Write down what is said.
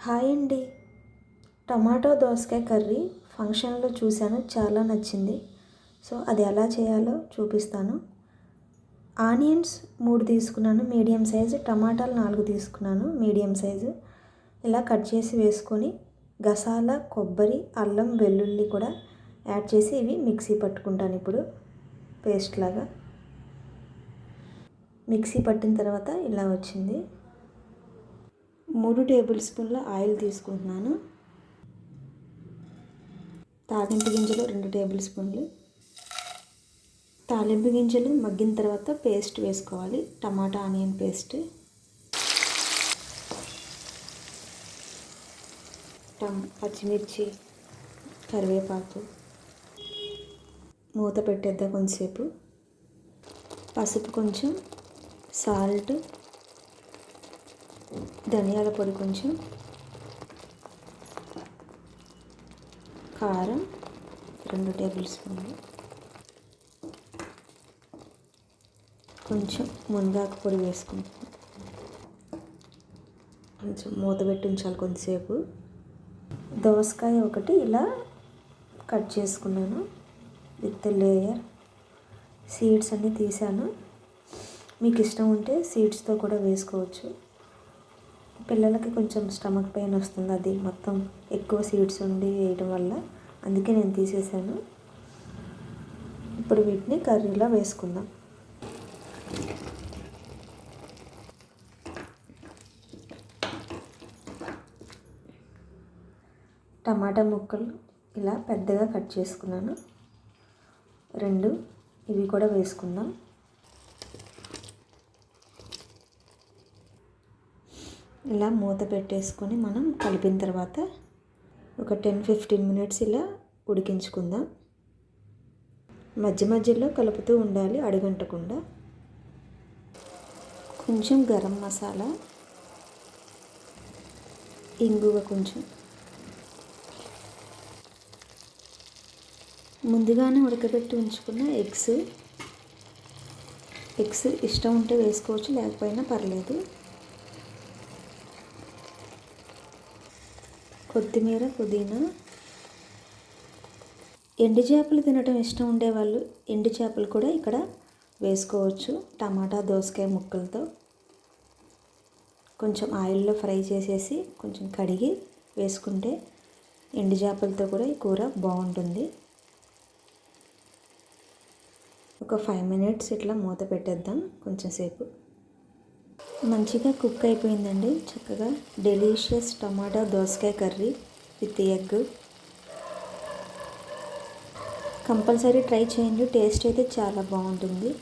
Hi అండి. Tomato దోసకాయ curry ఫంక్షన్లో చూశాను చాలా నచ్చింది. సో అది ఎలా చేయాలో చూపిస్తాను. ఆనియన్స్ మూడు తీసుకున్నాను మీడియం సైజు. టమాటాలు నాలుగు తీసుకున్నాను మీడియం సైజు. ఇలా కట్ చేసి వేసుకొని గసాల కొబ్బరి అల్లం వెల్లుల్లి కూడా యాడ్ చేసి ఇవి మిక్సీ పట్టుకుంటాను ఇప్పుడు. పేస్ట్ లాగా. మిక్సీ పట్టిన తర్వాత ఇలా వచ్చింది. మూడు టేబుల్ స్పూన్ల ఆయిల్ తీసుకుంటున్నాను. తాలింపు గింజలు రెండు టేబుల్ స్పూన్లు. తాలింపు గింజలు మగ్గిన తర్వాత పేస్ట్ వేసుకోవాలి. Tomato onion paste. టమ్ పచ్చిమిర్చి కరివేపాకు. మూత పెట్టేద్దాం కొంతసేపు. పసుపు కొంచెం సాల్ట్ ధనియాల పొడి కొంచెం. కారం రెండు టేబుల్ స్పూన్లు. కొంచెం మునగాకు పొడి వేసుకుంటాం కొంచెం మూత పెట్టి ఉంచాలి కొంతసేపు. దోసకాయ ఒకటి ఇలా కట్ చేసుకున్నాను విత్ లేయర్. సీడ్స్ అన్నీ తీసాను. మీకు ఇష్టం ఉంటే సీడ్స్తో కూడా వేసుకోవచ్చు. పిల్లలకి కొంచెం స్టమక్ పెయిన్ వస్తుంది అది మొత్తం ఎక్కువ సీడ్స్ ఉండి వేయడం వల్ల. అందుకే నేను తీసేసాను. ఇప్పుడు వీటిని కర్రీలో వేసుకుందాం. టమాటా ముక్కలు ఇలా పెద్దగా కట్ చేసుకున్నాను. రెండు ఇవి కూడా వేసుకుందాం. ఇలా మూత పెట్టేసుకొని మనం కలిపిన తర్వాత ఒక టెన్ ఫిఫ్టీన్ మినిట్స్ ఇలా ఉడికించుకుందాం. మధ్య మధ్యలో కలుపుతూ ఉండాలి అడుగంటకుండా. కొంచెం గరం మసాలా ఇంగువ కొంచెం. ముందుగానే ఉడకబెట్టి ఉంచుకున్న ఎగ్స్. ఎగ్స్ ఇష్టం ఉంటే వేసుకోవచ్చు లేకపోయినా పర్లేదు. కొత్తిమీర పుదీనా. ఎండు చేపలు తినటం ఇష్టం ఉండేవాళ్ళు ఎండు చేపలు కూడా ఇక్కడ వేసుకోవచ్చు. టమాటా దోసకాయ ముక్కలతో. కొంచెం ఆయిల్లో ఫ్రై చేసేసి కొంచెం కడిగి వేసుకుంటే ఎండు చేపలతో కూడా ఈ కూర బాగుంటుంది. ఒక ఫైవ్ మినిట్స్ ఇట్లా మూత పెట్టేద్దాం కొంచెం సేపు. మంచిగా కుక్ అయిపోయిందండి. చక్కగా డెలీషియస్ టమాటా దోసకాయ curry with egg. Compulsory try చేయండి. టేస్ట్ అయితే చాలా బాగుంటుంది.